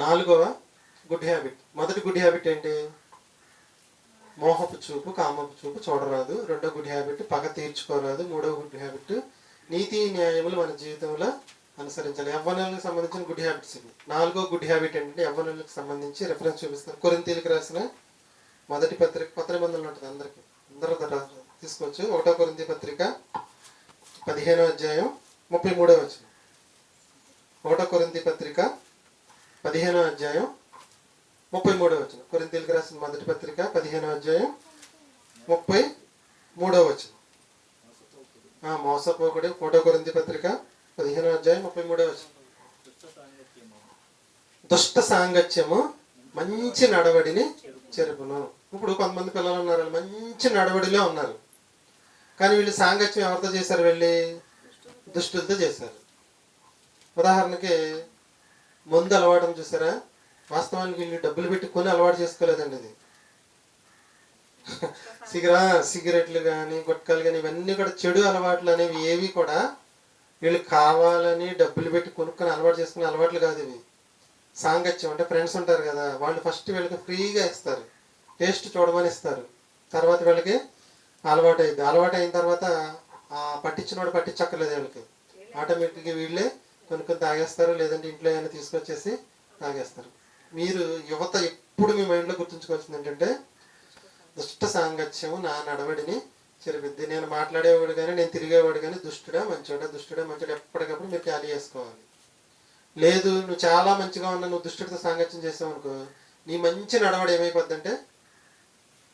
నాలుగవ good habit. మొదటి good habit ఏంటి? మోహపు చూపు కామపు చూపు చూడరాదు. రెండో గుడ్ హ్యాబిట్ పగ తీర్చుకోరాదు. మూడో గుడ్ హ్యాబిట్ నీతి న్యాయములు మన జీవితంలో అనుసరించాలి. యవ్వనులకు సంబంధించిన గుడ్ హ్యాబిట్స్ ఇవి. నాలుగో గుడ్ హ్యాబిట్ ఏంటంటే యవ్వనులకు సంబంధించి రెఫరెన్స్ చూపిస్తాను. కొరింతీలకు రాసిన మొదటి పత్రిక పత్ర నిబంధనలు ఉంటుంది అందరికి. అందరూ తీసుకోవచ్చు. ఒకటో కొరింతి పత్రిక పదిహేనో అధ్యాయం ముప్పై మూడో వచ్చిన ఒకటో కొరింతి పత్రిక పదిహేనో అధ్యాయం ముప్పై మూడో వచ్చిన కొరింతీలకు రాసిన మొదటి పత్రిక పదిహేనో అధ్యాయం ముప్పై మూడో వచ్చిన ఆ, మోసపోకుడి కొరింది పత్రిక పదిహేనో అధ్యాయం ముప్పై మూడో వచ్చిన దుష్ట సాంగత్యము మంచి నడవడిని చెరుపును ఇప్పుడు కొంతమంది పిల్లలు ఉన్నారు మంచి నడవడిలో ఉన్నారు. కానీ వీళ్ళు సాంగత్యం ఎవరితో చేశారు వెళ్ళి? దుష్టులతో చేశారు. ఉదాహరణకి మందు అలవాటం చూసారా? వాస్తవానికి వీళ్ళు డబ్బులు పెట్టి కొని అలవాటు చేసుకోలేదండి ఇది. సిగరా సిగరెట్లు కానీ గుట్కాలు కానీ ఇవన్నీ కూడా చెడు అలవాట్లు అనేవి ఏవి కూడా వీళ్ళు కావాలని డబ్బులు పెట్టి కొనుక్కొని అలవాటు చేసుకునే అలవాట్లు కాదు ఇవి. సాంగత్యం అంటే ఫ్రెండ్స్ ఉంటారు కదా వాళ్ళు ఫస్ట్ వీళ్ళకి ఫ్రీగా ఇస్తారు. టేస్ట్ చూడమని ఇస్తారు. తర్వాత వీళ్ళకి అలవాటు అయింది అలవాటు అయిన తర్వాత ఆ పట్టించినోడు పట్టించక్కర్లేదు వీళ్ళకి. ఆటోమేటిక్గా వీళ్ళే కొనుక్కొని తాగేస్తారు? లేదంటే ఇంట్లో ఏమైనా తీసుకొచ్చేసి తాగేస్తారు? మీరు యువత ఎప్పుడు మీ మైండ్లో గుర్తుంచుకోవాల్సింది ఏంటంటే దుష్ట సాంగత్యము నా నడవడిని చెరిపిద్ది. నేను మాట్లాడేవాడు కానీ నేను తిరిగేవాడు కానీ దుష్టుడా మంచోడా దుష్టుడా మంచోడా ఎప్పటికప్పుడు మీరు ఖాళీ చేసుకోవాలి. లేదు నువ్వు చాలా మంచిగా ఉన్నా నువ్వు దుష్టుడితో సాంగత్యం చేసావు అనుకో నీ మంచి నడవడి ఏమైపోద్దంటే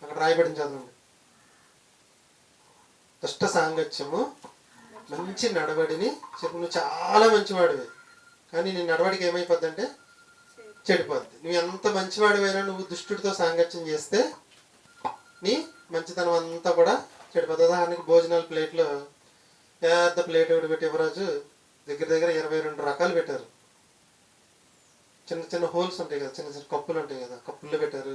అక్కడ రాయబడిన చదవండి దుష్ట సాంగత్యము మంచి నడవడిని చెప్పు నువ్వు చాలా మంచివాడివి. కానీ నీ నడవడికి ఏమైపోద్ది అంటే చెడిపోద్ది. నువ్వు ఎంత మంచివాడివైనా నువ్వు దుష్టుడితో సాంగత్యం చేస్తే నీ మంచితనం అంతా కూడా చెడిపోతుంది ఉదాహరణకి భోజనాల ప్లేట్లో పెద్ద ప్లేట్ ఒకటి పెట్టి యువరాజు దగ్గర దగ్గర ఇరవై రెండు రకాలు పెట్టారు. చిన్న చిన్న హోల్స్ ఉంటాయి కదా చిన్న చిన్న కప్పులు ఉంటాయి కదా కప్పుల్లో పెట్టారు.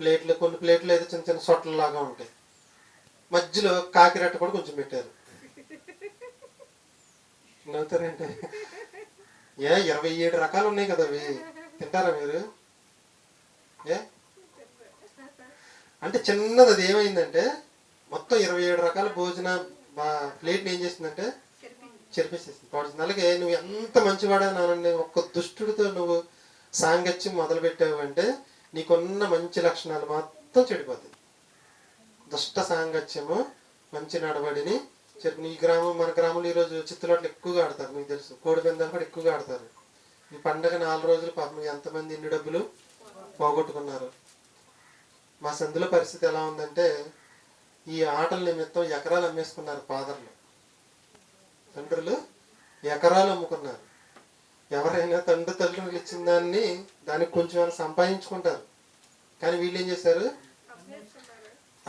ప్లేట్లు కొన్ని ప్లేట్లు అయితే చిన్న చిన్న సొట్టలు లాగా ఉంటాయి. మధ్యలో కాకిరెట్ట కూడా కొంచెం పెట్టారు. నవ్వుతారంటే ఏ ఇరవై ఏడు రకాలు ఉన్నాయి కదా అవి. తింటారా మీరు? ఏ? అంటే చిన్నది అది ఏమైందంటే మొత్తం ఇరవై ఏడు రకాల భోజన ప్లేట్ని ఏం చేసిందంటే చెరిపేసేసింది. పాడుతుంది అలాగే నువ్వు ఎంత మంచివాడనానండి ఒక్క దుష్టుడితో నువ్వు సాంగత్యం మొదలు పెట్టావు అంటే నీకున్న మంచి లక్షణాలు మొత్తం చెడిపోతాయి. దుష్ట సాంగత్యము మంచి నడవడిని చెప్పి ఈ గ్రామం మన గ్రామంలో ఈరోజు చిత్తులాట్లు ఎక్కువగా ఆడతారు మీకు తెలుసు. కోడి పందాలు కూడా ఎక్కువగా ఆడతారు. ఈ పండగ నాలుగు రోజులు పాపం ఎంతమంది ఇన్ని డబ్బులు పోగొట్టుకున్నారు? మా సందులో పరిస్థితి ఎలా ఉందంటే ఈ ఆటల నిమిత్తం ఎకరాలు అమ్మేసుకున్నారు ఫాదర్లు. తండ్రులు ఎకరాలు అమ్ముకున్నారు. ఎవరైనా తండ్రి తల్లిదండ్రులు ఇచ్చిన దాన్ని దానికి కొంచెం సంపాదించుకుంటారు. కానీ వీళ్ళు ఏం చేశారు?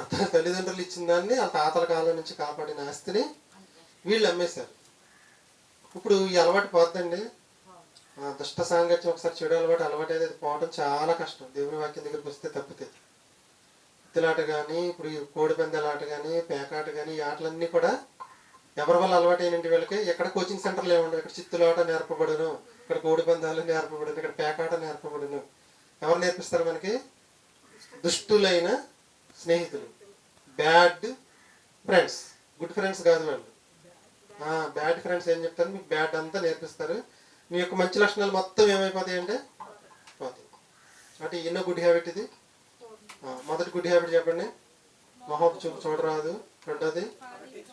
అతని తల్లిదండ్రులు ఇచ్చిన దాన్ని ఆ తాతల కాలం నుంచి కాపాడిన ఆస్తిని వీళ్ళు అమ్మేశారు. ఇప్పుడు ఈ అలవాటు పోద్దండి. ఆ దుష్ట సాంగత్యం ఒకసారి చెడు అలవాటు అలవాటు అయితే పోవడం చాలా కష్టం. దేవుని వాక్యం దగ్గరికి వస్తే తప్పితే. ఎత్తులాట కానీ ఇప్పుడు ఈ కోడి పందాలాట కానీ పేకాట కానీ ఈ ఆటలన్నీ కూడా ఎవరి వల్ల అలవాటు అయినంటి వీళ్ళకి ఎక్కడ కోచింగ్ సెంటర్లు ఏముండవు ఇక్కడ చిత్తులాట నేర్పబడును ఇక్కడ కోడి పందాలు నేర్పబడును ఇక్కడ పేకాట నేర్పబడును. ఎవరు నేర్పిస్తారు మనకి? దుష్టులైన స్నేహితులు. బ్యాడ్ ఫ్రెండ్స్ గుడ్ ఫ్రెండ్స్ కాదు వాళ్ళు బ్యాడ్ ఫ్రెండ్స్ ఏం చెప్తారు? మీకు బ్యాడ్ అంతా నేర్పిస్తారు. మీ యొక్క మంచి లక్షణాలు మొత్తం ఏమైపోతాయి అంటే? పోతాయి. అంటే ఎన్నో గుడ్ హ్యాబిట్ ఇది. మొదటి గుడ్ హ్యాబిట్ చెప్పండి. మొహం చూపు చూడరాదు. రెండోది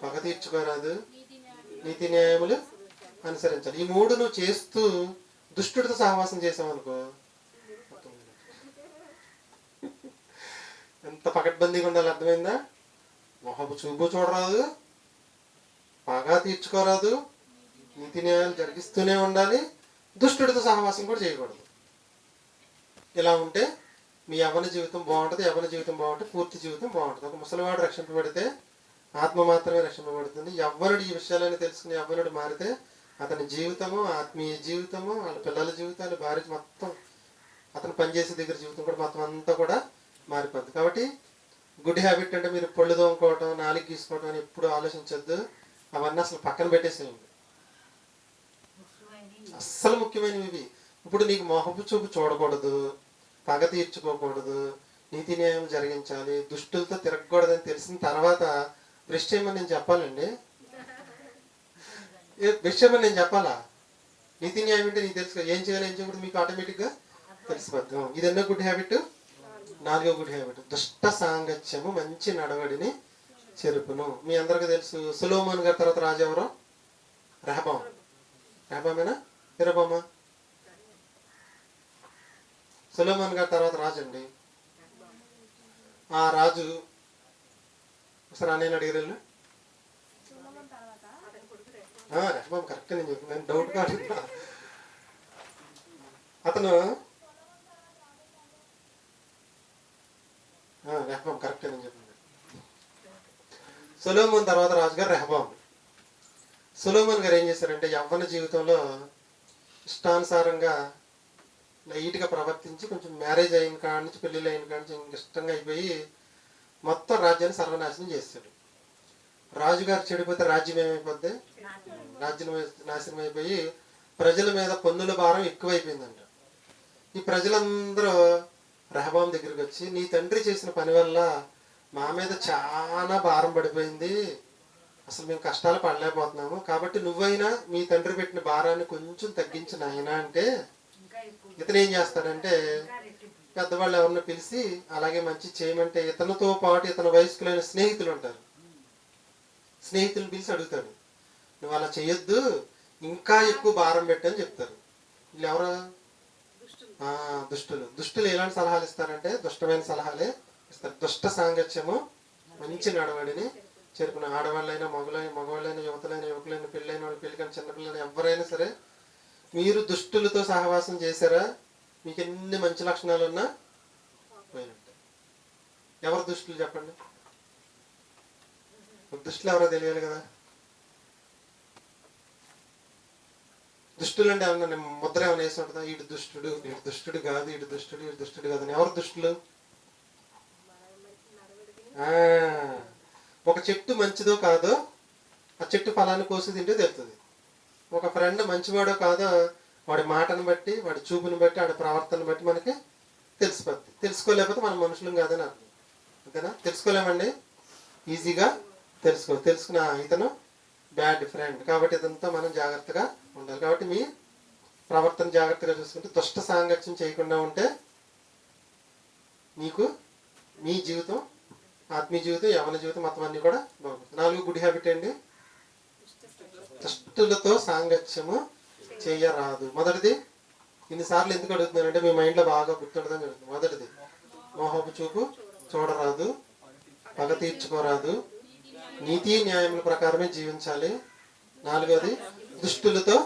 పగ తీర్చుకోరాదు. నీతి న్యాయములు అనుసరించాలి. ఈ మూడు నువ్వు చేస్తూ దుష్టుడితో సహవాసం చేసావు అనుకో ఎంత పకడ్బందీగా ఉండాలి అర్థమైందా? మొహపు చూపు చూడరాదు. పగ తీర్చుకోరాదు. నీతి న్యాయాలు జరిగిస్తూనే ఉండాలి. దుష్టుడితో సహవాసం కూడా చేయకూడదు. ఇలా ఉంటే మీ యవన జీవితం బాగుంటుంది యవన జీవితం బాగుంటుంది పూర్తి జీవితం బాగుంటుంది. ఒక ముసలివాడు రక్షింపబడితే ఆత్మ మాత్రమే రక్షింపబడుతుంది యవ్వనుడు ఈ విషయాలని తెలుసుకుని యవ్వనుడు మారితే అతని జీవితము ఆత్మీయ జీవితము వాళ్ళ పిల్లల జీవితాలు భార్య మొత్తం అతను పనిచేసే దగ్గర జీవితం కూడా మొత్తం అంతా కూడా మారిపోద్ది. కాబట్టి గుడ్ హ్యాబిట్ అంటే మీరు పళ్ళు తోముకోవటం నాలుగు గీసుకోవటం అని ఎప్పుడు ఆలోచించొద్దు. అవన్నీ అసలు పక్కన పెట్టేసేయండి. అస్సలు ముఖ్యమైనవి ఇవి ఇప్పుడు నీకు మొహపు చూపు చూడకూడదు పగ తీర్చుకోకూడదు నీతి న్యాయం జరిగించాలి దుష్టులతో తిరగకూడదని తెలిసిన తర్వాత బ్రష్ చేయమని నేను చెప్పాలండి. బ్రష్ చేయమని నేను చెప్పాలా? నీతి న్యాయం అంటే నీకు తెలుసు ఏం చేయాలి ఏం చేయకూడదు మీకు ఆటోమేటిక్గా తెలిసిపోద్ది. ఇది గుడ్ హ్యాబిట్? నాలుగో గుడి హ్యాబిట్ దుష్ట సాంగత్యము మంచి నడవడిని చెరుపును. మీ అందరికీ తెలుసు సులోమాన్ గారి తర్వాత రాజు ఎవరు? రెహబాం. రెహబామేనా? ఇరబామా సులోమాన్ గారి తర్వాత రాజు అండి. ఆ రాజు ఒకసారి నేను అడిగిరెళ్ళు రెహబాం కరెక్ట్ నేను చెప్తున్నాను డౌట్ కాదు అతను రెహబాం కరెక్ట్ నేను చెప్తున్నాను సులోమన్ తర్వాత రాజుగారు రెహబాం సులోమన్ గారు ఏం చేశారంటే యవ్వన జీవితంలో ఇష్టానుసారంగా లైట్గా ప్రవర్తించి కొంచెం మ్యారేజ్ అయిన కాడ నుంచి పెళ్ళిళ్ళు అయిన కాడ నుంచి ఇష్టంగా అయిపోయి మొత్తం రాజ్యాన్ని సర్వనాశనం చేశాడు. రాజుగారు చెడిపోతే రాజ్యం ఏమైపోద్ది? రాజ్యం నాశనం అయిపోయి ప్రజల మీద పన్నుల భారం ఎక్కువైపోయిందంట. ఈ ప్రజలందరూ రెహబాం దగ్గరికి వచ్చి నీ తండ్రి చేసిన పని వల్ల మా మీద చాలా భారం పడిపోయింది. అసలు మేము కష్టాలు పడలేకపోతున్నాము. కాబట్టి నువ్వైనా మీ తండ్రి పెట్టిన భారాన్ని కొంచెం తగ్గించిన ఆయన అంటే ఇతను ఏం చేస్తాడంటే పెద్దవాళ్ళు ఎవరిని పిలిచి అలాగే మంచి చేయమంటే ఇతనితో పాటు ఇతని వయస్కులైన స్నేహితులు ఉంటారు. స్నేహితులను పిలిచి అడుగుతాడు. నువ్వు అలా చేయొద్దు ఇంకా ఎక్కువ భారం పెట్టని చెప్తారు. వీళ్ళు ఎవరు దుష్టులు. దుష్టులు ఎలాంటి సలహాలు ఇస్తారంటే దుష్టమైన సలహాలే. దుష్ట సాంగత్యము మంచి నడవడిని చేరుకున్న ఆడవాళ్ళైనా మగలైన మగవాళ్ళైన యువతలైన యువకులైన పెళ్ళైన వాళ్ళు పెళ్ళి కానీ చిన్నపిల్లలైన ఎవరైనా సరే మీరు దుష్టులతో సహవాసం చేశారా? మీకు ఎన్ని మంచి లక్షణాలు ఉన్నా పోయినట్టే. ఎవరు దుష్టులు చెప్పండి? దుష్టులు ఎవరో తెలియాలి కదా. దుష్టులు అంటే ఏమన్నా ముద్ర ఏమైనా వేసి ఉంటుందా? ఈడు దుష్టుడు ఈడు దుష్టుడు కాదు ఈడు దుష్టుడు ఈడు దుష్టుడు కాదు ఎవరు దుష్టులు? ఒక చెట్టు మంచిదో కాదో ఆ చెట్టు ఫలాన్ని కోసి తింటే తెలుస్తుంది. ఒక ఫ్రెండ్ మంచివాడో కాదో వాడి మాటను బట్టి వాడి చూపుని బట్టి వాడి ప్రవర్తన బట్టి మనకి తెలిసిపోద్ది. తెలుసుకోలేకపోతే మన మనుషులం కాదని అర్థం. అంతేనా తెలుసుకోలేమండి? ఈజీగా తెలుసుకో తెలుసుకున్న ఇతను బ్యాడ్ ఫ్రెండ్ కాబట్టి ఇదంతా మనం జాగ్రత్తగా ఉండాలి. కాబట్టి మీ ప్రవర్తన జాగ్రత్తగా చూసుకుంటే దుష్ట సాంగత్యం చేయకుండా ఉంటే మీకు మీ జీవితం ఆత్మీయ జీవితం యవన జీవితం మొత్తం అన్ని కూడా బాగుంటుంది. నాలుగు గుడ్ హ్యాబిట్ అండి దుష్టులతో సాంగత్యము చేయరాదు. మొదటిది ఇన్నిసార్లు ఎందుకు అడుగుతున్నానంటే మీ మైండ్లో బాగా గుర్తుండదని అడుగుతుంది మొదటిది మోహపు చూపు చూడరాదు పగ తీర్చుకోరాదు నీతి న్యాయముల ప్రకారమే జీవించాలి. నాలుగోది దుష్టులతో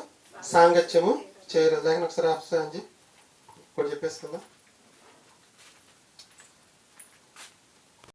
సాంగత్యము చేయరాదు. దాని ఒకసారి ఆప్షన్ ఇప్పుడు చెప్పేసుకుందాం.